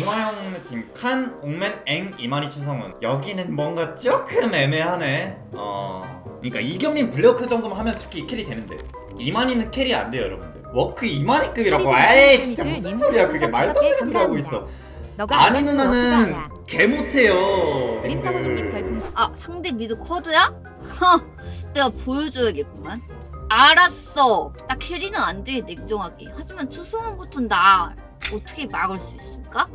동화형 느낌 칸, 옥맨, 엥, 이만희, 추성훈. 여기는 뭔가 조금 애매하네. 어... 그러니까 이경민 블레어크 정도만 하면 솔직히 캐리 되는데. 이만희는 캐리 안 돼요 여러분들. 워크 이만희급이라고. 에이 진짜 무슨 소리야 그게. 말도 안 되는 소리 하고 있어. 아니 누나는 개 못해요. 별풍선. 아 상대 미드 쿼드야? 허 내가 보여줘야겠구만. 알았어. 나 캐리는 안돼 냉정하게. 하지만 추승훈부터 나 어떻게 막을 수 있을까?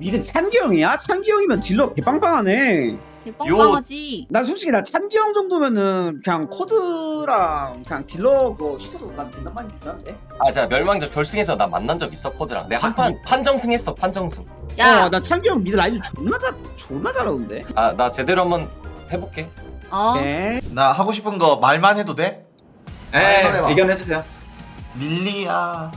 니들 찬기 형이야? 찬기 형이면 딜러 개빵빵하네. 뻥뻥하지 난 솔직히 나 찬기 형 정도면은 그냥 코드랑 그냥 딜러 그거 시켜도 난 된단 말이 된다는데. 아, 자 멸망전 결승에서 나 만난 적 있어 코드랑. 내가 한 판 판정승 했어 판정승. 야 어, 나 찬기 형 미드 라인 존나 잘 존나 잘하던데. 아, 나 제대로 한번 해볼게. 어? 네. 나 하고 싶은 거 말만 해도 돼? 에 해봐. 의견 해주세요 릴리야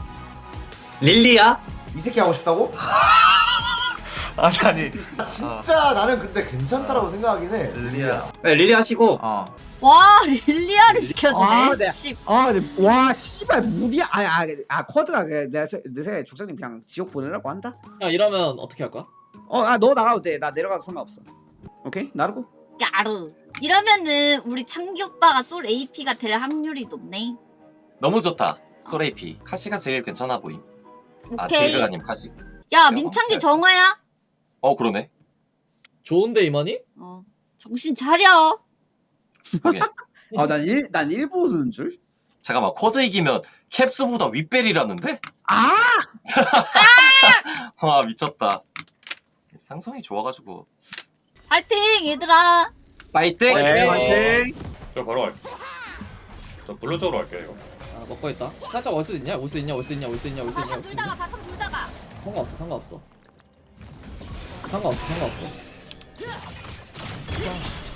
릴리야? 이 새끼 하고 싶다고? 아니 아니 진짜 나는 근데 괜찮다라고 생각하긴 해 릴리야 네 릴리 하시고 어 와 릴리아를 시켜주네 아, 네. 씨. 아, 근데 와 씨발 무리야. 아, 아, 아 코드가 그 내가 세- 내 생각에 족장님 그냥 지옥 보내려고 한다. 야 이러면 어떻게 할 거야? 어, 아 너 나가도 돼. 나 내려가도 상관없어. 오케이 나르고. 야르 이러면은 우리 창기 오빠가 솔 AP가 될 확률이 높네 너무 좋다. 소레이피 카시가 제일 괜찮아 보임. 아 오케이 제일가님 카시. 야 민창기 정화야 어 그러네. 좋은데 이만희? 어 정신 차려 오케이. 아난일난 일부 쓰는 줄. 잠깐만 코드 이기면 캡스보다 윗벨이라는데? 아, 와 미쳤다. 상성이 좋아가지고. 파이팅 얘들아 파이팅! 네. 화이팅. 저 바로 갈게. 저 블루 쪽으로 갈게요 이거. 아 먹고 있다 살짝 올수 있냐? 올 수 있냐? 올 수 있냐? 올 수 있냐? 올 수 있냐? 바텀 올수 있냐? 바텀 불다가 상관없어 상관없어 상관없어 상관없어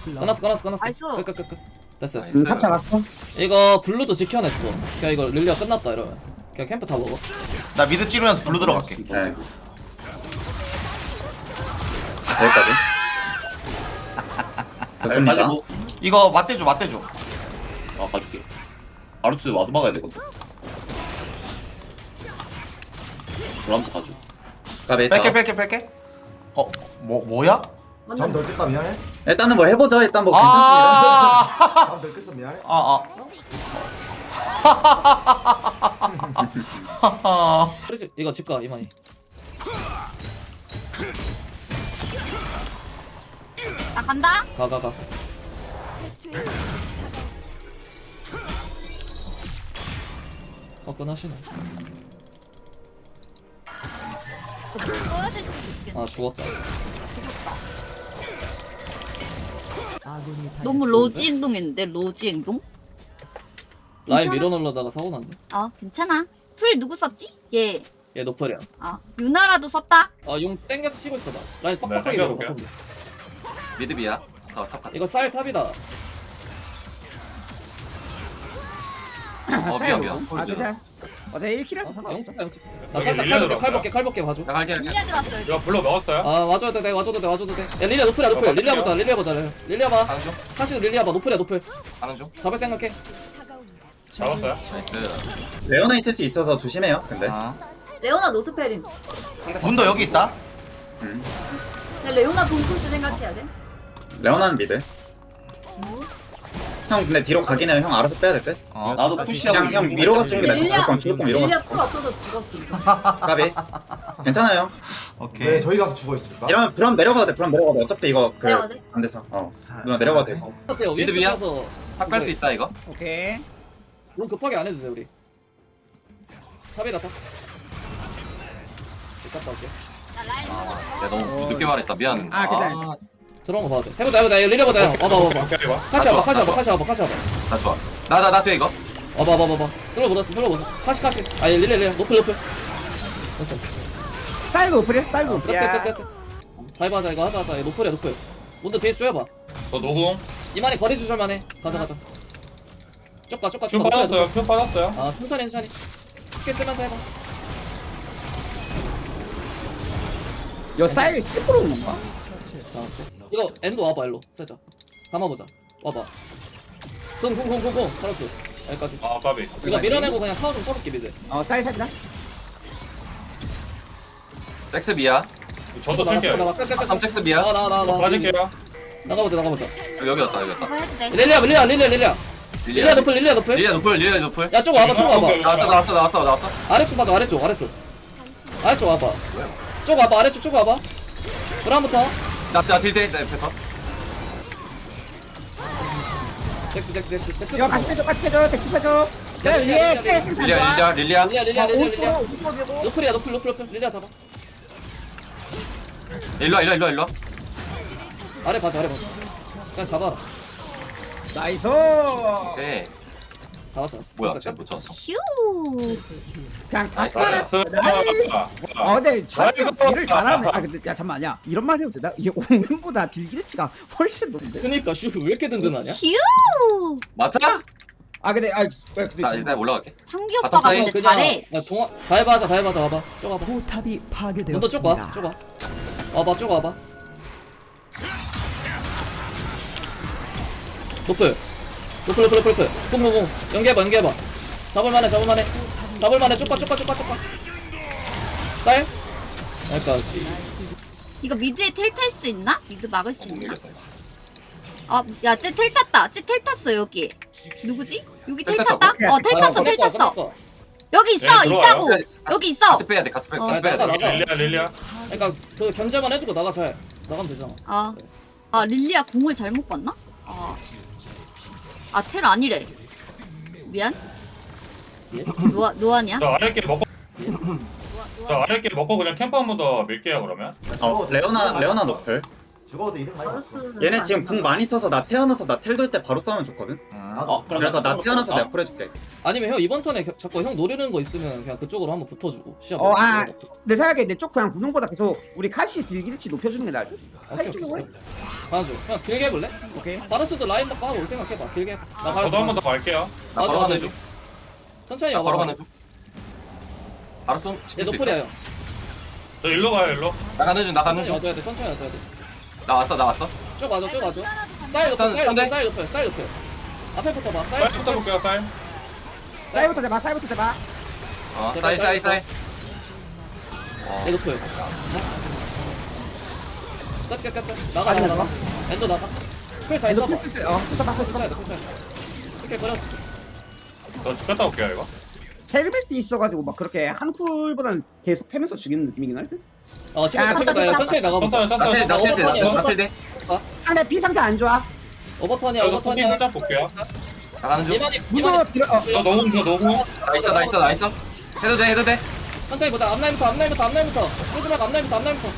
끝났어 끝났어 끝났어 나이스. 끝끝 끝 됐어 됐어 나이스. 응, 같이 알았어. 이거 블루도 지켜냈어 그냥 이거 릴리아 끝났다 이러면 그냥 캠프 다 먹어 나 미드 찌르면서 블루 들어갈게 네 여기까지 좋습니다 이거 맞대줘 맞대줘 아 가줄게. 아루스 와드 막아야 되거든. 브람도 가줘. 까비 뺄게 뺄게 뺄게 어뭐 뭐야? 잠 넓겠다 미안해. 일단은 뭐 해보죠 일단 뭐 괜찮습니다 아잠 넓겠어 미안해. 아, 아. 그렇지 이거 집가 이만희 나 간다 가 가가 될 수도 있겠네 아 죽었다 너무 로지 행동했는데 로지 행동? 라인 괜찮아? 밀어넣으려다가 사고 났네 어 괜찮아 풀 누구 썼지? 얘 얘 노플이야 아, 유나라도 썼다? 아용 땡겨서 치고 있어 나 라인 네, 빡빡하게 밀어 땡겨볼게요. 바텀 미드비야. 어, 탑 탑. 이거 쌀 탑이다 어 미안 미안. 아, 괜찮아. 어제 1킬 했어. 영수 상관없어. 영수 나 살짝 릴리아 칼 볼게 칼 들어갔어요? 볼게 칼 볼게 봐줘 나 갈게. 릴리아 들어왔어요 이거 블루 먹었어요? 아 와줘도 돼 와줘도 돼 와줘도 돼야 릴리아 노플이야 노플 어, 릴리아. 보자 릴리아 보자 릴리아 봐 가는 중. 사실 릴리아 봐 노플이야 노플 가는 중. 잡을 생각해 잡았어요? 나이스. 레오나 있을 수 있어서 조심해요 근데 아. 레오나 노스페린. 문도 여기 있다 근데 레오나 동풀즈 생각해야 돼. 레오나는 미드 형 근데 뒤로 가긴 해요. 형 알아서 빼야 될 듯? 어. 나도 푸시하고. 그냥 형 위로가 주는 게 나을 것 같아 무조건 위로가 릴리아 풀 없어서 죽었어. 까비. 괜찮아요. 왜 오케이. 저희 가서 죽어 있을까? 이러면 브람 내려가도 돼 브람 내려가도 돼. 어차피 이거 그 내려가도 돼? 안 돼서. 어. 누나 내려가도 돼. 어때요 미드 미야? 위에서 탑갈 수 있다 이거. 오케이. 너무 급하게 안 해도 돼 우리. 탑이다 탑 갔다 올게. 나 라인 야 너무 늦게 말했다. 미안. 아, 괜찮아, 들어온 거 봐도 돼. 해보자 해보자. 이거 릴리아 보자. 형 와봐 와봐. 오케이 이거. 카시 와봐 카시 와봐 카시 와봐 카시 와봐. 나 좋아. 나 나 나 돼 이거. 와봐 와봐 와봐. 슬로 보았어 슬로 보았어. 카시 카시. 아니 릴리아 릴리아 노플 노플. 됐어 사이드 오프리? 사이드 오프리야. 끝끝끝 끝 다이브 하자 이거 하자 하자. 이거 노플이야 노플. 먼저 뒤에 쏘여봐. 저 노공. 이만희 거리 조절만 해. 가자 가자. 쭉 가 쭉가 큐 쭉가 빠졌어요. 큐 빠졌어요. 아 천천히 천천히 쉽게 쓰면서 해봐. 여 사이드 스텝으로 오는 건가? 자, 이 거 엔도 와봐 일로 살짝 감아보자 와봐 쿵쿵쿵쿵쿵 살았어 여기까지 아 까비. 이거 밀어내고 그냥 타워 좀 쳐볼게 미드 어, 사이드 살짝. 잭스 미야. 저도 쓸게요. 잭스 미야. 나나나 빠질게요. 나가보자 나가보자 여기 왔다 여기 왔다. 이거 해도 돼? 릴리아 릴리아 릴리아 릴리아 릴리아 노플 릴리아 노플 릴리아 노플 릴리아 노플. 야쪽 와봐 쪽 와봐 나왔어 나왔어 나왔어 나왔어. 아래쪽 봐줘 아래쪽 아래쪽 아래쪽 와봐 쪽 와봐 아래쪽 쭉 와봐 그다음부터 나나 딜대 내 옆에서. 잭스 잭스 잭스 잭스. 야 같이 빼줘 같이 빼줘 대치 빼줘. 야 위에 스트레스 릴리아 릴리아 릴리아. 릴리아 릴리아 릴리아 릴리아. 오른쪽 되고 노플이야 노플 노플 노플. 릴리아 잡아. 일로 와 일로 와 일로 와 일로 와. 아래 봐줘 아래 봐줘. 그냥 잡아라 나이스. 네. 뭐야 쟤못 잡았어. 휴. 그냥 나이스. 나이스. 어 근데 자기가 나이스. 딜을 잘하네 아 근데 야 잠만 아니야 이런 말 해도 되나? 이게 오men보다 딜 기대치가 훨씬 높은데 그니까 슈왜 이렇게 든든하냐 휴. 맞아? 아 근데 아 근데 나 일단 올라갈게. 바텀 오빠가 사이 근데 잘해. 야 동아 다 해봐자 다 해봐자 와봐 쭉 와봐 포탑이 먼저 쭉 와, 파괴되었습니다. 쭉 와. 와봐, 쭉 와봐. 노플. 노플, 노플, 노플, 노플. 뽕뽕뽕. 연계해봐, 연계해봐. 잡을만해, 잡을만해. 잡을만해, 쭉봐, 쭉봐, 쭉봐, 쭉봐. 딸? 여기까지. 이거 미드에 텔 탈 수 있나? 미드 막을 수못 있나? 아, 야, 쟤텔 탔다. 쟤텔 탔어 여기. 누구지? 여기 텔 텔 탔다? 탔다고? 어, 텔 아, 탔어, 텔 탔어. 여기 있어, 네, 들어와요. 있다고. 여기 있어. 같이 빼야 돼 같이 빼 어, 같이 빼야 나가, 돼. 나가. 릴리아 릴리아. 그러니까 그 견제만 해주고 나가 잘. 나가면 되잖아. 아, 아 릴리아 공을 잘못 봤나? 아, 아 텔 아니래. 미안. 예? 노아 노아냐? 저 아랫길 먹고 노아 저 노아. 아랫길 먹고 그냥 캠프 한 번 더 밀게요 그러면. 어 레오나 레오나 노플 죽어도 이득 많이 봤어. 얘네 지금 궁 많이 써서 나 태어나서 나 텔 돌 때 바로 싸우면 좋거든 어 그래서 나 태어나서 내가 콜해줄게 아니면 형 이번 턴에 겨- 자꾸 형 노리는 거 있으면 그냥 그쪽으로 한번 붙어주고 시합. 어, 아. 내 생각에 내 쪽 그냥 구능보다 계속 우리 카시 딜 기대치 높여주는 게 나을 듯? 카시 왜? 가줘. 형 길게 해볼래? 오케이 바르스도 라인 바꿔 하고 생각해봐. 길게. 해. 나 저도 한 번 더 갈게요. 나 걸어가는 맞아. 중. 천천히 나 와봐. 걸어가는 중. 바로 쏜. 얘 노플이야 있어. 형. 저 일로 가요 일로. 나 가는 중 나 가는 천천히 중. 와줘야 돼. 천천히 와줘야 돼. 나 왔어 나 왔어. 쭉 와줘, 쭉 와줘. 사이 높여, 사이 높여? 사이 높여, 사이 높여. 앞에 부터 봐. 사이 쌀부터 볼게요 쌀. 사이부터 잡아 사이부터 잡아 어 제발, 사이 사이 사이. 얘 높여. 끝, 끝, 끝, 끝. 나가, 나가, 나가. 엔도 나가. 풀잘 써봐. 풀스 어 써봐 써봐 풀쳐야 돼, 풀쳐야 돼. 이렇게 버려. 저집 갔다 올게요 이거. 헬멧이 있어가지고 막 그렇게 한 쿨보다는 계속 패면서 죽이는 느낌이긴 할 듯? 어, 지금 야, 천천히 가요. 천천히 나가보자. 쳤어요 쳤어요. 나필 쳤어요. 나필 돼 오버턴이야, 나필 돼. 상대 피 상태 안 좋아 오버턴이야, 토끼 오버턴이야. 살짝 볼게요. 나가는 중. 이만이. 들어 어 저 너무 저 너무. 나 있어 나 있어 나 있어. 해도 돼 해도 돼. 천천히 보자. 앞라인부터, 앞라인부터, 앞라인부터. 끄지막 앞라인부터, 앞라인부터.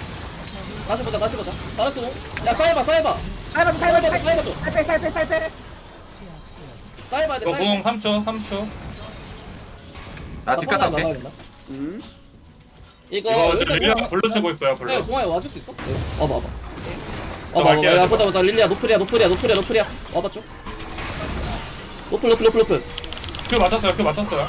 다시 보자, 다시 보자. 잘했어. 야, 쌓여봐, 쌓여봐. 사이버 사이버 사이버 쌓여봐, 살빼 살빼 살빼 쌓여봐야 돼, 저궁 쌓여봐. 3초 3초. 나집 갔다 올게. 음 이거, 릴리아 동아- 불러 치고 있어요 야, 불러. 동아야 와줄 수 있어? 네. 와봐, 와봐. 저 와봐, 와봐. 갈게요, 야, 저. 보자, 보자. 릴리아, 노플이야, 노플이야, 노플이야, 노플이야. 와봐, 쭉. 노플, 노플, 노플, 노플. 큐 맞췄어요 큐 맞췄어요.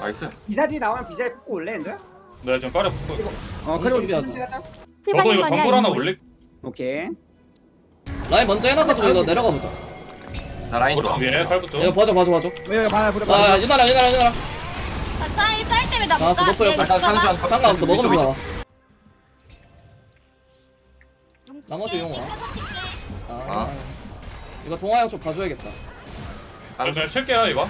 나이스. 비사지 나오면 비자에 뽑고 올래 엔드야? 네 지금 빠르 붙고 있어. 어 그리고 준비하자. 저도 이거 덤불 하나 올릴. 오케이 라인 먼저 해놔가지고 이거 내려가 보자. 나 라인 좋아. 위에 팔부터. 이거 봐줘, 봐줘, 봐줘. 왜 봐라 보라 아, 봐라 유나라, 유나라, 유나라. 아, 사이 사이 때문에 나못 나왔어, 가. 높여요. 얘나 가는 있어봐. 중. 상관없어, 먹으면서 위쪽, 나와. 용칠게, 나머지 용 와. 뺏어 칠게. 아, 아. 이거 동아 형좀 봐줘야겠다. 저 그냥 칠게요 이거.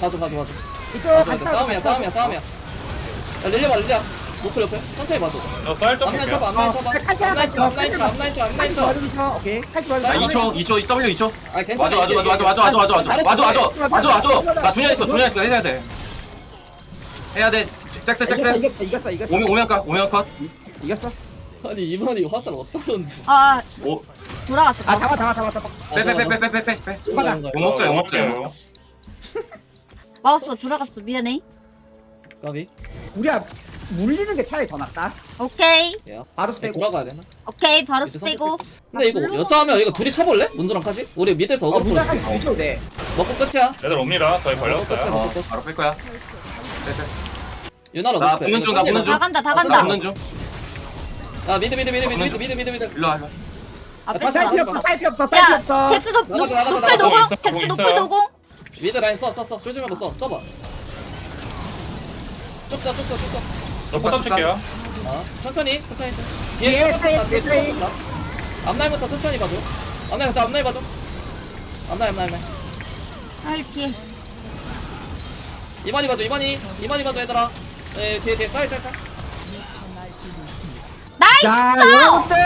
봐줘, 봐줘, 봐줘. 이쪽 싸움이야, 싸움이야, 싸움이야. 야, 릴리아 봐, 릴리아. 노플 옆에? 천천히 봐줘. 저 쌀 좀 앞라인 쳐봐 아, 볼게요. 앞라인 쳐봐. 카시아 앞라인 쳐 앞라인 쳐 앞라인 쳐 앞라인 쳐 맞으면서. 오케이. 칼지 말고 아, 2초 2초 W 2초. 아 와줘 괜찮아 와줘 와줘 와줘 와줘 와줘 와줘. 잘했어, 와줘 와줘. 잘했어. 와줘 와줘. 나 조냐 아, 있어 조냐 있어 해야 돼. 해야 돼. 잭스 이겼어 잭스 이겼어 이겼어 이겼어. 오면 오면 가 오면 컷. 이겼어? 아니 이만이 화살 어떠던지 아 오, 돌아갔어. 아 잡아 잡아 잡아 잡아. 빼빼빼빼빼빼빼. 용업자 용업자. 용업 마우스 돌아갔어. 미안해. 까비. 우리 앞 물리는 게 차라리 더 낫다. 오케이 바로 스펙 빼고. 돌아가야 되나? 오케이 바로 스페고 근데 이거 여차하면 이거 둘이 쳐볼래? 문두랑까지? 우리 밑에서 어, 어그로 물리까지 걸쳐도 돼. 먹고 끝이야. 얘들 옵니다. 저희 걸렸어요. 끝이야. 어, 바로 뺄 거야. 유나로 나 노스페. 붙는 중, 다 간다 다 간다 없는 중. 아, 미드 미드 미드 미드 미드 미드 미드. 일로 와. 앞에 아, 아, 사이피 없어, 사이피 없어, 사이피 없어. 잭스도 높을 도공. 잭스 뭐 있어. 도공. 미드 라인 써써 써. 조심해 봐 써. 써봐. 쭉써쭉써쭉 써. 저 포탑 칠게요 아, 천천히, 천천히. 뒤에 뒤에 뒤에 뒤에 앞날부터 천천히 봐줘. 앞날부터 앞날 봐줘. 앞날 앞날 앞날. 할게. 이만희 봐줘, 이만희. 이만희 봐줘 얘들아. 에 뒤에 뒤에 쌀쌀 쌀. 자 나이스! 여러분들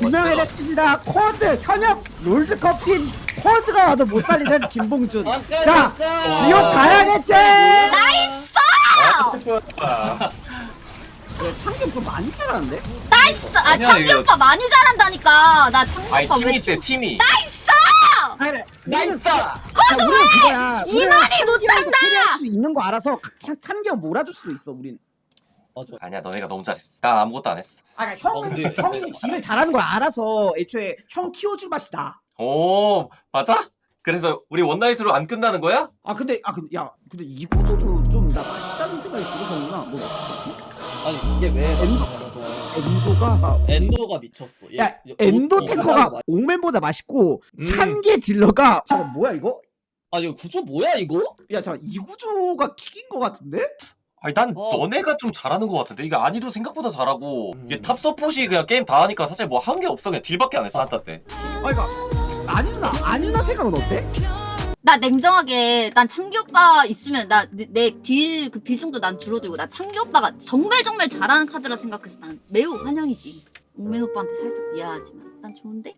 분명해냈습니다 코드 현역 롤드컵 팀 코드가 와도 못 살리는 김봉준 잠깐 자 잠깐. 지옥 가야겠지 나이스! 아, 야, 참견 좀 많이 잘하는데? 나이스! 아 아니야, 창기 이거- 오빠 많이 잘한다니까. 나 창기 아니 오빠 왜 팀이 세 팀이 나이스! 아니 나이스! 코드 우리는 그거야 이만희 못한다! 캐리할 수 있는 거 알아서 참- 참견 몰아줄 수도 있어 우린 맞아. 아니야 너네가 너무 잘했어 난 아무것도 안 했어 아 그러니까 어, 형은 근데- 형이 딜을 잘하는 걸 알아서 애초에 형 키워줄 맛이다 오 맞아? 그래서 우리 원나잇으로 안 끝나는 거야? 아 근데 아 근데 야 근데 이 구조도 좀 나 맛있다는 생각이 들어서구나 뭐 아니 이게 왜 맛있냐면 엔도가 엔도가 미쳤어. 얘- 야 얘- 엔도 어, 탱커가 어, 옥맨보다 맛있고 음. 찬개 딜러가 저거 뭐야 이거? 아 이거 구조 뭐야 이거? 야 잠깐 이 구조가 킥인 거 같은데? 아니 난 어. 너네가 좀 잘하는 것 같은데 이게 아니도 생각보다 잘하고 음. 이게 탑 서폿이 그냥 게임 다 하니까 사실 뭐 한 게 없어 그냥 딜밖에 안 했어 한타 때아 그러니까 아니누나 아니누나 생각은 어때? 나 냉정하게 난 창기 오빠 있으면 나 내 딜 그 비중도 난 줄어들고 나 창기 오빠가 정말 정말 잘하는 카드라 생각해서 난 매우 환영이지. 옥맨 오빠한테 살짝 미안하지만 난 좋은데?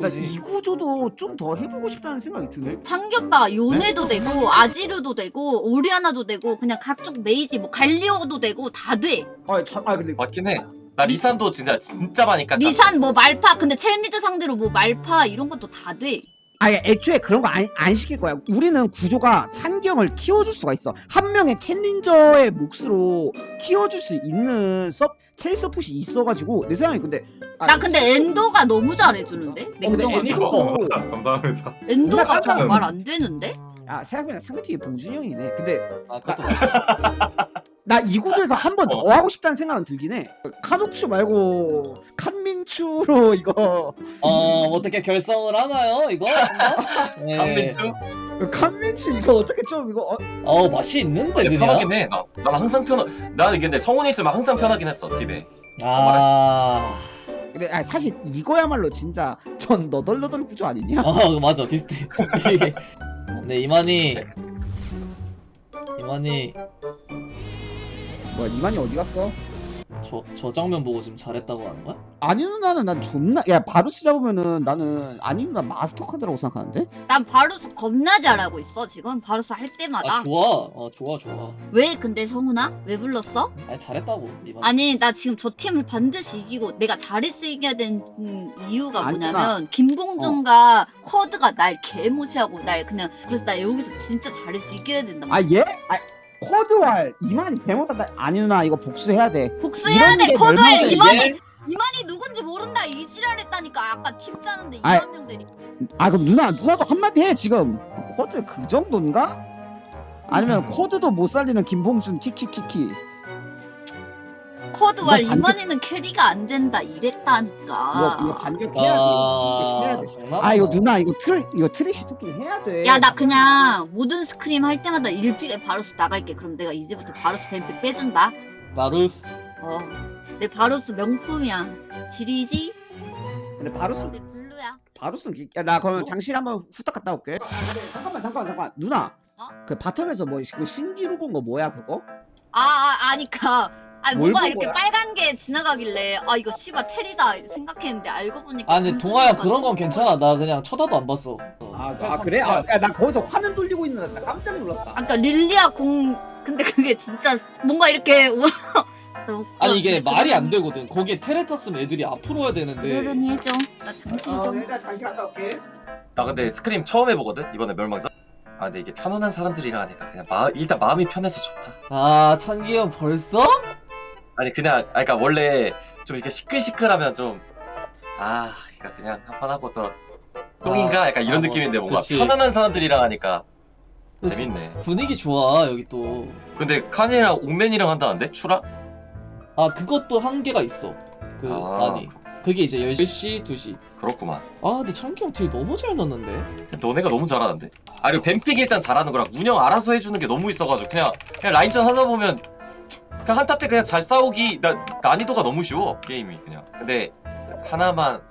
나이 구조도 좀 더 해보고 싶다는 생각이 드네. 창기 오빠가 요네도 되고 아지르도 되고 오리아나도 되고 그냥 각종 메이지 뭐 갈리오도 되고 다 돼. 아, 참, 아 근데 맞긴 해 나 리산도 진짜 진짜 많이 깎아 리산 뭐 말파 근데 첼미드 상대로 뭐 말파 이런 것도 다 돼. 아니 애초에 그런 거 안 안 시킬 거야. 우리는 구조가 산경을 키워줄 수가 있어. 한 명의 챌린저의 몫으로 키워줄 수 있는 섭 첼서풋이 있어가지고 내 생각에 근데 아, 나 근데 엔도가 너무 잘해주는데? 어, 냉정하게. 엔도도 감사합니다 엔도가 깜짝 말안 되는데? 야 생각해보면 상대팀이 봉준이 형이네. 근데 아 그것도 나 이 구조에서 한 번더 어. 하고 싶다는 생각은 들긴 해. 카노추 말고 칸민추로 이거 어 어떻게 결성을 하나요 이거? 한번? 네. 강민주? 칸민추 이거 어떻게 좀 이거 어, 어 맛이 있는데 근데 그냥. 편하긴 해 나 난 항상 편하 난 이게 근데 성훈이 있으면 항상 편하긴 했어 팀에 아. 근데 아니, 사실 이거야말로 진짜 전 너덜너덜 구조 아니냐? 어 맞아 비슷해. 네 이만희. 이만희 뭐야 이만이 어디 갔어? 저, 저 장면 보고 지금 잘했다고 하는 거야? 아니 누나는 난 존나 야 바루스 잡으면은 나는 아니 누나 마스터 카드라고 생각하는데? 난 바루스 겁나 잘하고 있어 지금 바루스 할 때마다 아 좋아. 어 좋아 좋아. 왜 근데 성훈아? 왜 불렀어? 아니 잘했다고 이만. 아니 나 지금 저 팀을 반드시 이기고 내가 잘해서 이겨야 되는 음, 이유가 아니구나. 뭐냐면 김봉준과 쿼드가 날 개무시하고 날 그냥 그래서 나 여기서 진짜 잘해서 이겨야 말이야 아 얘? 아 코드왈 이만이 배못한다 아니 누나 이거 복수해야 돼. 복수해야 이런 돼게 쿼드알 얼마나 이만희. 얘- 이만희 누군지 모른다. 이 지랄했다니까. 아까 팀 짜는데 아이. 이만 명들이. 아 그럼 누나 누나도 한마디 해 지금. 코드 그 정도인가? 아니면 코드도 못 살리는 김봉준 키키키키 쿼드왈 이거 반대- 이만희는 캐리가 안 된다 이거 이랬다니까 이거 반격해야 돼 해야 아 돼. 장난. 아 이거 누나 이거 트리 이거 트리시 토끼 해야 돼. 야 나 그냥 모든 스크림 할 때마다 1픽에 바루스 나갈게 그럼 내가 이제부터 바루스 뱀픽 빼준다 나루스. 어 내 바루스 명품이야 지리지 근데 바루스 내 블루야 바루스 야나 그러면 장실 한번 후딱 갔다 올게. 근데 잠깐만 잠깐만 잠깐 누나. 어? 그 바텀에서 뭐그 신기루 본거 뭐야 그거? 아, 아 아니까 아뭘 뭔가 본 이렇게 거야? 빨간 게 지나가길래 아 이거 씨발 테리다 생각했는데 알고 보니까 아 근데 동아야 그런 건 괜찮아. 나 그냥 쳐다도 안 봤어. 어. 아, 아 그래? 아, 야, 나 거기서 화면 돌리고 있는 나 깜짝 놀랐다. 아까 릴리아 공 근데 그게 진짜 뭔가 이렇게 아니 이게 말이 안 되거든. 거기에 테레 탔으면 애들이 앞으로 와야 되는데. 그러니 해줘 나 장실 어, 좀 일단 장실 갔다 올게. 나 근데 스크림 처음 해보거든 이번에 멸망전 아 근데 이게 편안한 사람들이랑 하니까 그냥 마, 일단 마음이 편해서 좋다 아 찬기 형 벌써? 아니 그냥 아 그러니까 원래 좀 이렇게 시끌시끌하면 좀아 그러니까 그냥 한 판 하고 또 똥인가 약간 이런 아, 뭐, 느낌인데 뭔가 그치. 편안한 사람들이랑 하니까 재밌네 분위기 좋아 여기 또. 근데 칸이랑 옥맨이랑 한다는데 추라? 아 그것도 한계가 있어. 그 아. 아. 니 그게 이제 10시 2시. 그렇구만 아 근데 형딜 너무 잘 넣는데? 너네가 너무 잘하는데 아 그리고 뱀픽 일단 잘하는 거랑 운영 알아서 해주는 게 너무 있어가지고 그냥 그냥 라인전 하다 보면 그냥 한타 때 그냥 잘 싸우기 나 난이도가 너무 쉬워 게임이 그냥 근데 하나만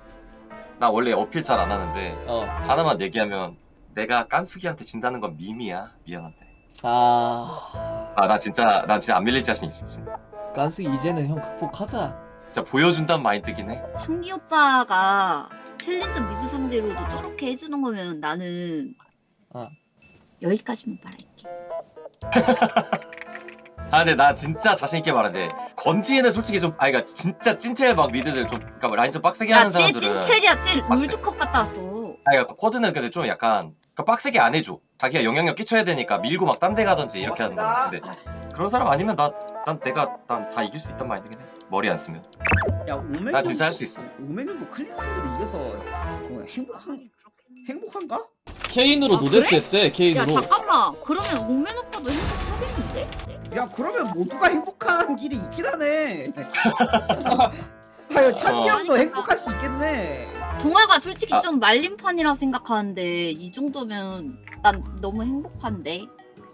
나 원래 어필 잘 안 하는데 어. 하나만 얘기하면 내가 깐숙이한테 진다는 건 밈이야 미안한데 아. 아 나 진짜 나 진짜 안 밀릴 자신 있어 진짜 간수 이제는 형 극복하자. 진짜 보여준다는 마인드긴 해 창기 오빠가 챌린저 미드 상대로도 저렇게 해주는 거면 나는 어. 여기까지만 말할게. 아 근데 나 진짜 자신 있게 말하는데 건지에는 솔직히 좀 아니 그니까 진짜 찐첼 막 미드들 좀 그니까 라인 좀 빡세게 야, 하는 찐, 사람들은 찐첼이야, 찐. 맞지? 롤드컵 갔다 왔어. 아니 그러니까 코드는 근데 좀 약간 그러니까 빡세게 안 해줘 자기가 영향력 끼쳐야 되니까 밀고 막 딴 데 가든지 이렇게 하는 근데 그런 사람 아니면 나, 난 내가 난 다 이길 수 있단 마인드긴 해 머리 안 쓰면 야 오메 나 진짜 할 수 있어 오메는도 클린스로 이겨서 뭐 행복한 행복한가? 케인으로 아, 노데스 그래? 했대. 야, 케인으로. 잠깐만. 그러면 옥맨 오빠도 행복하겠는데? 야 그러면 모두가 행복한 길이 있긴 하네. 아유 찬기 어. 형도 행복할 수 있겠네. 동아가 솔직히 아. 좀 말린 판이라 생각하는데 이 정도면 난 너무 행복한데.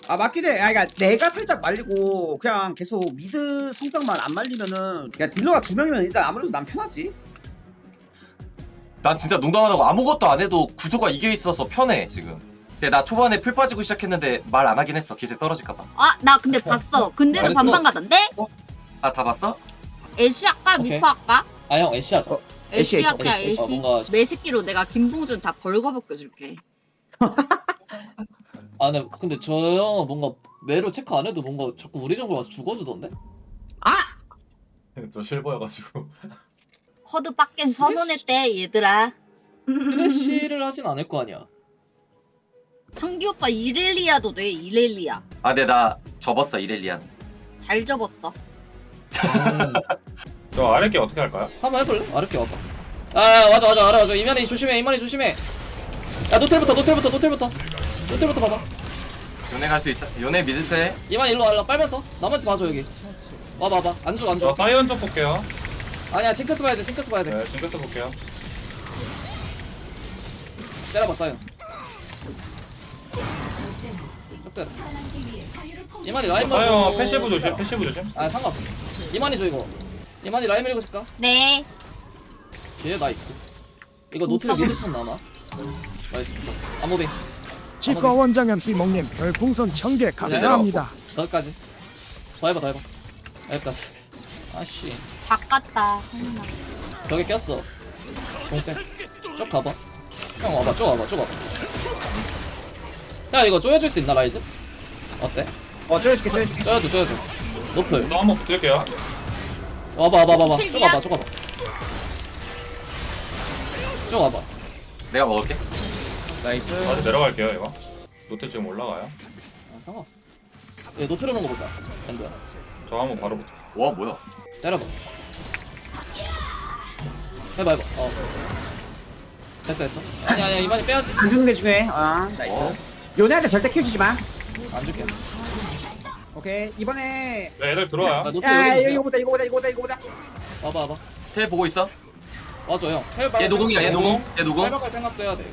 아 맞긴 해. 아 그러니까 내가 살짝 말리고 그냥 계속 미드 성장만 안 말리면은 그냥 딜러가 두 명이면 일단 아무래도 난 편하지. 난 진짜 농담 안 하고 아무것도 안 해도 구조가 이겨 있어서 편해 지금 근데 나 초반에 풀 빠지고 시작했는데 말 안 하긴 했어 기세 떨어질까봐 아, 나 근데 봤어. 근데도 알았어. 반반 가던데? 아 다 봤어? 애쉬 할까? 오케이. 미포 할까? 아 형 애쉬 하자. 애쉬 애쉬, 할까? 애쉬. 애쉬. 어, 뭔가 매새끼로 내가 김봉준 다 벌거벗겨 줄게. 아 근데 근데 저 형은 뭔가 매로 체크 안 해도 뭔가 자꾸 우리 정글 와서 죽어주던데? 저 실버여가지고. 커드 빡겐 선언했대 얘들아. 플래시를 하진 않을 거 아니야. 창기 오빠 이렐리아도 돼 이렐리아. 아 근데 나 접었어 이렐리안 잘 접었어. 저 아랫게 어떻게 할까요? 한번 해볼래? 아렵게 와봐. 아 맞아 맞아 알아 맞아 이만희 조심해 이만희 조심해. 야 노텔부터 노텔부터 노텔부터 노텔부터 봐봐. 요네 갈 수 있다 요네 미드세 이만희 일로 와라 빨면서 나머지 봐줘 여기. 와봐 와봐 안 줘 저 안줘. 사이언 쪽 볼게요. 아니야 징크스 봐야 돼 징크스 봐야 돼. 네, 징크스 볼게요. 때려봐 사연. 쪽 이만희 라인 저 사이언 먹고. 패시브 조심, 패시브 조심. 아 상관없어. 이만희 줘 이거. 이만희 라인 밀고 싶까? 네. 걔 나이스. 이거 노트 못 미드폰 나나? 나이스. 암호빙. 치과 원장 MC 목님 별풍선 1000개 감사합니다. 거기까지. 더 해봐 더 해봐. 여기까지. 아씨. 성나. 벽에 꼈어. 공대. 쭉 가봐. 형 와봐 쭉 와봐 쭉 와봐. 야 이거 쪼여줄 수 있나 라이즈? 어때? 어 쪼여줄게 쪼여줄게. 쪼여줘 쪼여줘. 노플. 또 한번 붙을게요. 와봐 와봐 와봐. 쭉 노플이야? 와봐 쭉 와봐. 쭉 와봐. 내가 먹을게 나이스. 다시 내려갈게요, 이거. 노트 지금 올라가요. 아 상관없어. 얘 노트를 놓은 거 보자. 엔드야. 저 한번 바로 붙어. 와 뭐야 때려봐. 해봐 해봐. 어. 됐어 됐어. 아니 아니 이만이 빼야지. 안 주는 게 중요해. 아 나이스. 요네한테 절대 킬 주지 마. 안 줄게. 오케이 이번에 네, 애들 아, 들어와요. 노트 야 여기 이거. 보자 이거 보자 이거 보자 이거 보자. 와봐 와봐. 텔 보고 있어 맞아 형. 얘 노공이야 얘 노공 얘 노공 해박할 생각도 해야 돼.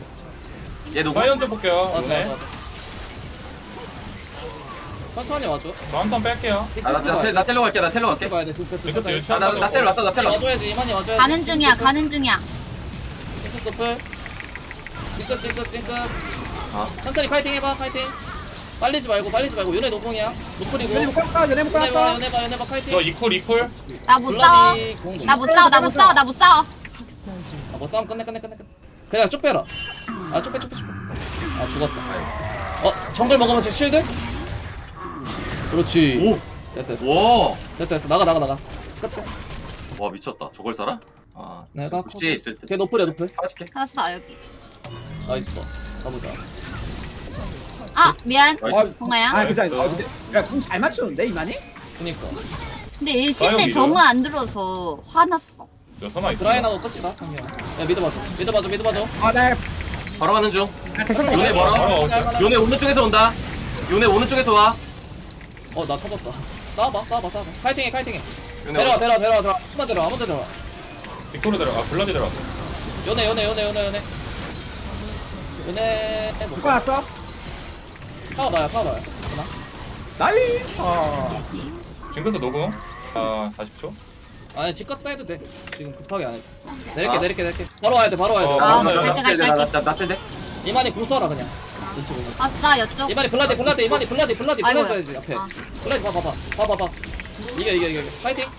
얘 노공 사이언 쪽 볼게요. 맞아 네. 맞아. 천천히 와줘. 저한턴 뺄게요. 아나나 텔러 갈게 나 텔러 갈게 봐야 돼. 스페스. 징크스 유치 아나 나 텔러 왔어 나 왔어 와줘야지 이만이 와줘야지. 가는 중이야. 가는 중이야. 징크스 노플. 징크스 징크스 징크스. 어. 천천히 파이팅 해봐 파이팅. 빨리지 말고 빨리지 말고 연애 노공이야. 노플이고. 연애 못 갔다 연애 못 연애 봐 갔다. 연애 봐 연애 봐 파이팅. 저 이쿨, 이쿨. 나못 싸워. 블라디 공 나 못 싸워. 나 못 싸워. 나 못 싸워. 아, 뭐 싸움 끝내 끝내 끝내 끝내. 그냥 쭉 빼라. 아, 쭉 빼, 쭉 빼, 쭉 빼. 아, 죽었다. 어, 정글 먹으면서 쉴드? 그렇지. 됐어, 됐어. 오와 됐어, 됐어. 나가, 나가, 나가. 끝에. 미쳤다 저걸 살아? 아 내가 국지에 있을 때 걔 노플이야, 노플. 빠질게 알았어 여기. 나이스. 가보자. 아 미안. 동아야. 아 괜찮아. 어, 근데 야 공잘 맞추는데 이만이? 그니까. 근데 일신 때 정은 안 들어서 화났어. 있어. 드라이나고 끝이다. 야, 미드 봐줘. 미드 봐줘, 미드 봐줘. 아 나 바로 가는 중 괜찮아. 요네 멀어 바로. 요네 오른쪽에서 온다 요네 오른쪽에서 와 어, 나 터졌다. 싸워봐, 싸워봐, 싸워봐. 파이팅해, 파이팅해. 요네 오른쪽. 내려와, 내려와, 내려와. 한번 내려와, 한번 내려와. 이쿨로 들어가. 아, 블러디 들어갔어. 요네, 요네, 요네, 요네, 요 네. 뭐. 누가 왔어? 타워 봐요, 타워 봐요. 하나. 나이스. 징크스 녹음. 아 40초. 아니 집 갔다 해도 돼 지금 급하게 안 해. 내릴게 내릴게 내릴게 바로 와야 돼 바로 와야 돼 어, 아, 맞아요. 갈게, 갈게, 갈게. 나나 뜰데. 이만희 궁 써라 그냥 눈치 보고 아싸, 여쪽. 이만희 블라디 블라디 이만희 블라디 블라디 아이고야. 블라디 해야지 앞에 아. 블라디 봐봐 봐 봐봐 봐 이겨 이겨 이겨 이겨. 파이팅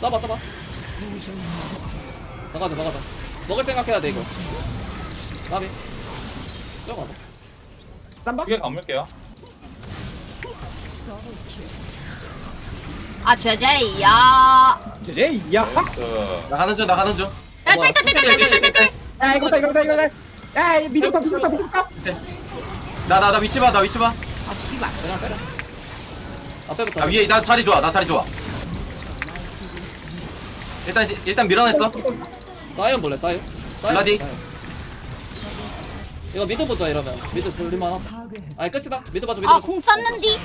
써봐 써봐 나가자 나가자 먹을 생각해야 돼 이거. 나비. 저거 쌈박? 두개 감을게요. 아 죄제이야. 제제이야? 나가는 중 나가는 중. 야, 이거다 이거다 이거다 야 미쳤다 미쳤다 미쳤다 나 나 나 위치 봐나 위치 봐아 씨발. 빼라 빼라. 아, 아 위에 나 자리 좋아 나 자리 좋아. 일단 일단 밀어냈어. 사이언 볼래 사이언 사이언. 사이언. 이거 미드 보자 이러면 미드 돌릴만함 아니 끝이다 미드 봐줘 미드 아, 봐줘 공 썼는디.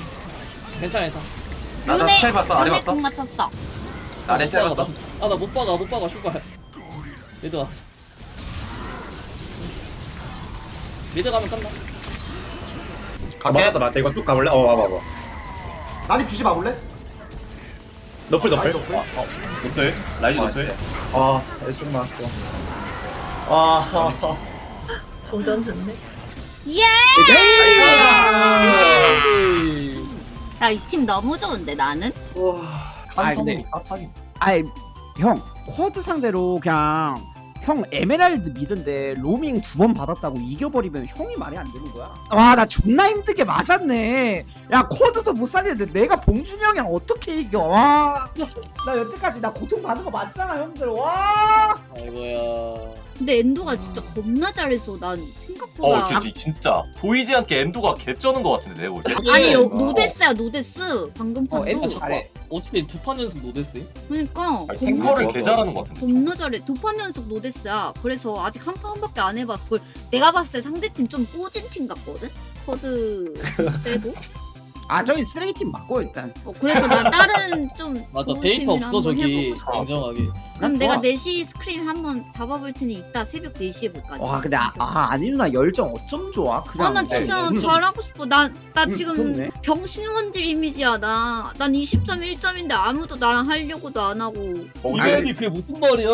괜찮아 괜찮아 나- 나 눈에, 스펠 봤어, 안 눈에 해봤어? 공 맞췄어. 나 렌탈 봤어. 아나 못 박아 못 박아 슈가 미드 와 미드 가면 끝나 갈게. 맞다 맞다 이거 쭉 가볼래? 어 와봐 와봐. 나니 주시 봐볼래? 너플 너플. 노플 라이즈 노플 아 애송 나왔어. 아. 조전 좋네. 예! 야, 이 팀 너무 좋은데, 나는? 근데- 한성이 쌉싸기. 아이 형 쿼드 상대로 그냥 형 에메랄드 미드인데 로밍 두 번 받았다고 이겨버리면 형이 말이 안 되는 거야. 와 나 존나 힘들게 맞았네. 야 쿼드도 못 살리는데 내가 봉준이 형이랑 어떻게 이겨? 와. 나 여태까지 나 고통 받은 거 맞잖아 형들. 와. 아이고야 근데 엔도가 진짜 겁나 잘해서 난 생각보다 어 진짜 진짜. 보이지 않게 엔도가 개쩌는 것 같은데 내가 볼 때. 아니 어. 로, 노데스야 노데스. 방금 어 판도 엔도. 잘해. 어차피 두 판 연속 노데스 그러니까 아니, 겁나, 탱커를 개 잘하는 것 같은데. 겁나 잘해. 두 판 연속 노데스야. 그래서 아직 한 판밖에 안 해봤어. 그걸 내가 봤을 때 상대팀 좀 꼬진 팀 같거든? 커드 빼고? 아 저기 쓰레기 팀 맞고 일단. 어, 그래서 난 다른 좀 맞아 좋은 데이터 팀이랑 없어 한번 저기. 해보고. 인정하게 그럼 난 내가 좋아. 4시 스크린 한번 잡아볼 테니 이따 새벽 4시에 볼까 와 근데 아, 아 아니 누나 열정 어쩜 좋아? 그냥. 아 나 진짜 음. 잘하고 싶어 나 나 음, 지금 좋네. 병신원질 이미지야 나 난 20.1점인데 아무도 나랑 하려고도 안 하고 어, 이게 이게 그게 무슨 말이야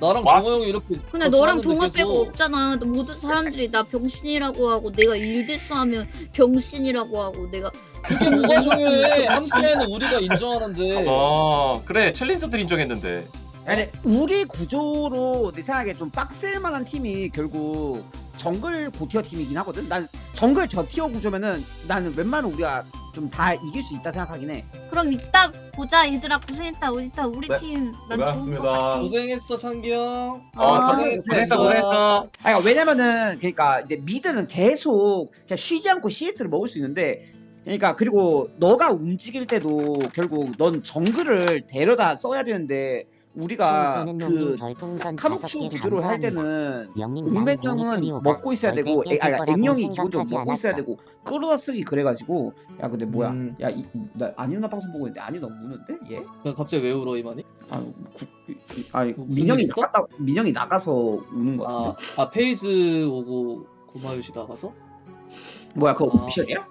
나랑 와. 동호 형이 이렇게 근데 같이 너랑 하는데 동화 계속 빼고 없잖아. 너 모든 사람들이 나 병신이라고 하고 내가 일대스 하면 병신이라고 하고 내가 그게 뭐가 중요해 함께는 우리가 인정하는데 어 그래 챌린저들 인정했는데. 아니 우리 구조로 내 생각에 좀 빡셀 만한 팀이 결국 정글 고티어 팀이긴 하거든. 난 정글 저티어 구조면은 나는 웬만하면 우리가 좀 다 이길 수 있다 생각하긴 해. 그럼 이따 보자 얘들아 고생했다 우리 다 우리 네, 팀난 좋은 거 고생하셨습니다. 같아. 고생했어 창기 형어 아, 고생했어 고생했어. 아니 그러니까 왜냐면은 그러니까 이제 미드는 계속 그냥 쉬지 않고 CS를 먹을 수 있는데 그러니까 그리고 너가 움직일 때도 결국 넌 정글을 데려다 써야 되는데 우리가 그 카묵추 구조를 할 때는 공매형은 먹고 있어야 되고 애, 아니 액령이 기본적으로 먹고 있어야 되고 끌어다 쓰기 그래가지고 야 근데 뭐야 음. 야나 아니누나 방송 보고 있는데 아니누나 우는데 얘? 갑자기 왜 울어 이만희? 아, 구, 아니 무슨 민영이? 나갔다 민영이 나가서 우는 거 아, 같은데 아 페이즈 오고 구마유시 나가서? 뭐야 그거 아. 오피셜이야?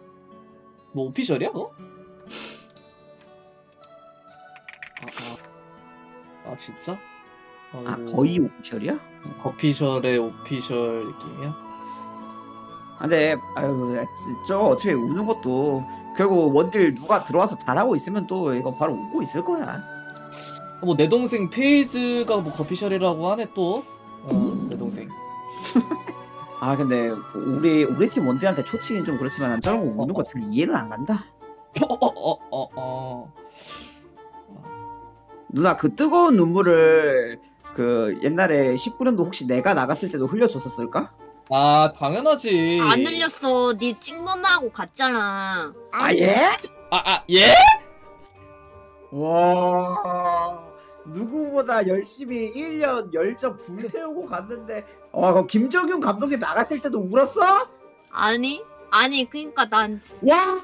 뭐 오피셜이야 그거? 아, 아, 아 진짜? 아 아이고, 거의 오피셜이야? 어피셜의 오피셜 느낌이야? 아, 근데 아유 저 어차피 우는 것도 결국 원딜 누가 들어와서 잘하고 있으면 또 이거 바로 웃고 있을 거야. 뭐 내 동생 페이즈가 뭐 거피셜이라고 하네 또. 어, 내 동생. 아 근데 우리 우리 팀 원딜한테 초치긴 좀 그렇지만 저런 거 우는 거 잘 이해는 안 간다. 어어어 어, 어. 누나 그 뜨거운 눈물을 그 옛날에 19년도 혹시 내가 나갔을 때도 흘려줬었을까? 아 당연하지. 안 흘렸어 네 찍먹하고 갔잖아 아 예? 아, 아 예? 와 누구보다 열심히 1년 열정 불태우고 갔는데 와 그럼 김정윤 감독이 나갔을 때도 울었어? 아니 아니 그니까 난 와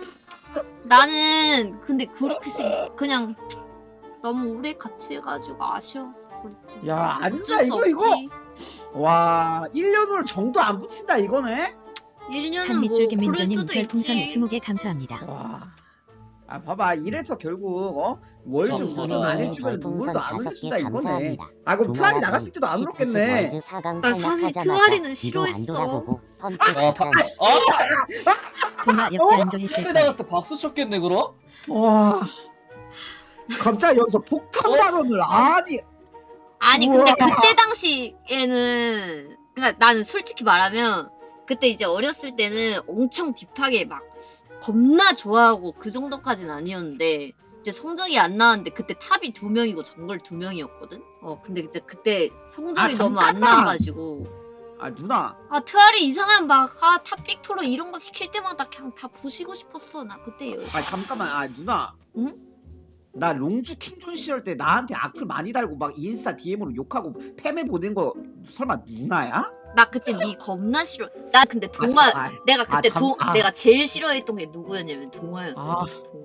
나는 근데 그렇게 생 그냥 너무 오래 같이 해가지고 아쉬워서 그랬지 야, 아니다, 어쩔 수 이거, 없지. 이거. 와 1년으로 정도 안 붙인다 이거네? 1년은 뭐 한밑줄 그럴 수도 별풍선 있지 20개 감사합니다. 와 아 봐봐 이래서 결국 어 어, 우승 알아. 안 해주면 누굴도 안 올려준다 개 이거네 감사합니다. 아 그럼 트알이 나갔을 때도 안 울었겠네 난 사실 트와리는 싫어했어. 아, 바, 아! 통화 역지 그때 나갔을 때 박수 쳤겠네 그럼? 와 갑자기 여기서 폭탄 어? 발언을 아니 아니 근데 우와. 그때 당시에는 그러니까 나는 솔직히 말하면 그때 이제 어렸을 때는 엄청 딥하게 막 겁나 좋아하고 그 정도까지는 아니었는데 이제 성적이 안 나왔는데 그때 탑이 두 명이고 정글 두 명이었거든. 어 근데 이제 그때 성적이 아, 너무 안 잠깐만. 나와가지고 아 누나 아 트알이 이상한 막아 탑 빅토로 이런 거 시킬 때마다 그냥 다 부시고 싶었어 나 그때 아 잠깐만 아 누나 응? 나 롱주 킹존 시절 때 나한테 악플 많이 달고 막 인스타 DM으로 욕하고 패매 보낸 거 설마 누나야? 나 그때 니 겁나 싫어. 나 근데 동화 아, 내가 아, 그때 잠- 동 아. 내가 제일 싫어했던 게 누구였냐면 동화였어. 아. 동화.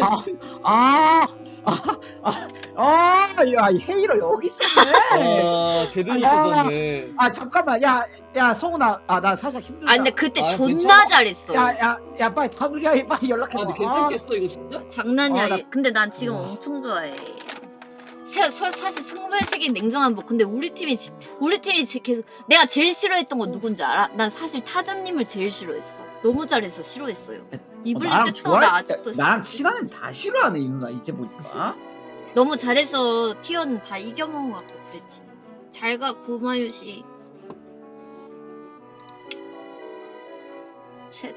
아, 아, 아, 아, 야, 이 헤이러 여기 있었네. 아 제대로 아. 쳤었네 아, 잠깐만, 야, 야, 성훈아, 아, 나 살짝 힘들다. 아 근데 그때 아, 존나 괜찮아? 잘했어. 야, 야, 야, 빨리 다누리야, 빨리 연락해. 아 근데 괜찮겠어 이거 진짜? 장난이야. 아, 나- 얘. 근데 난 지금 와. 엄청 좋아해. 세, 설 사실 승부의 세계 냉정한 뭐 근데 우리 팀이 지- 우리 팀이 제- 계속 내가 제일 싫어했던 건 누군지 알아? 난 사실 타자님을 제일 싫어했어. 너무 잘해서 싫어했어요. 이블린 나랑 뺐다가 좋아해. 나 아직도 나랑 싫어. 친하면 다 싫어하네, 이 누나. 이제 보니까. 너무 잘해서 티어는 다 이겨먹은 것 같고 그랬지. 잘가 구마유 씨. 챗.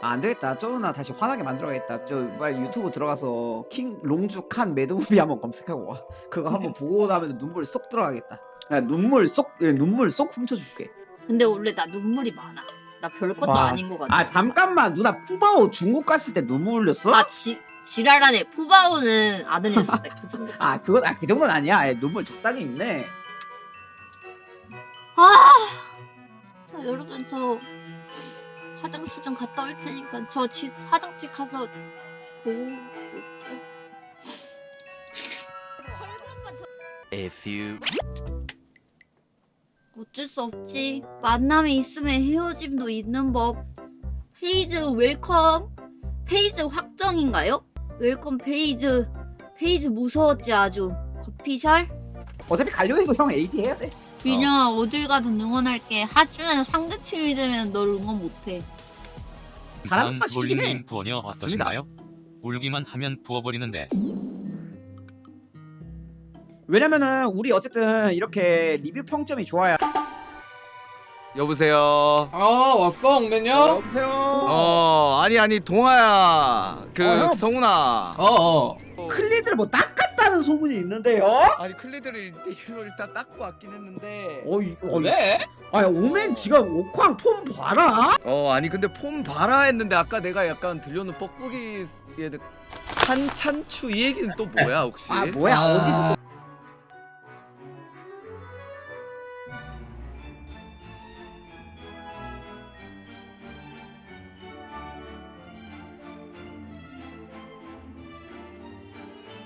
아, 안 되겠다. 저 누나 다시 화나게 만들어야겠다. 저 빨리 유튜브 들어가서 킹 롱주 칸 매드무비 한번 검색하고 와. 그거 한번 보고 나면 눈물 쏙 들어가겠다. 야, 눈물 쏙, 예, 눈물 쏙 훔쳐줄게. 근데 원래 나 눈물이 많아. 나 별 것도 와. 아닌 것 같아. 아 잠깐만 누나 푸바오 중국 갔을 때 눈물 흘렸어? 아 지, 지랄하네. 푸바오는 안 흘렸어. 그 정도. 아 그건 아그 정도는 아니야. 아, 눈물 적당히 있네. 아, 자 여러분 저 화장실 좀 갔다 올 테니까 저 지, 화장실 가서 보고. A few 어쩔 수 없지. 만남이 있으면 헤어짐도 있는 법. 페이즈 웰컴. 페이즈 확정인가요? 웰컴 페이즈. 페이즈 무서웠지 아주. 커피셜? 어차피 가려고 해도 형 AD 해야 돼. 민영아 어 딜 가든 응원할게. 하지만 상대팀이 되면 널 응원 못해. 거 시키긴 해. 울기만 하면 부어버리는데 왜냐면은 우리 어쨌든 이렇게 리뷰 평점이 좋아야. 여보세요. 아 왔어 엉맨이야? 여보세요. 어 아니 아니 동아야 그 어, 형. 성훈아. 어어 클리드를 뭐 닦았다는 소문이 있는데요? 아니 클리드를 1대1로 일단 닦고 왔긴 했는데. 어이, 어이. 왜? 아, 오맨 지금 옥황 폼 봐라. 어 아니 근데 폼 봐라 했는데 아까 내가 약간 들려는 뻐꾸기 한찬추 이 얘기는 또 뭐야 혹시? 아, 뭐야? 아. 어디서 또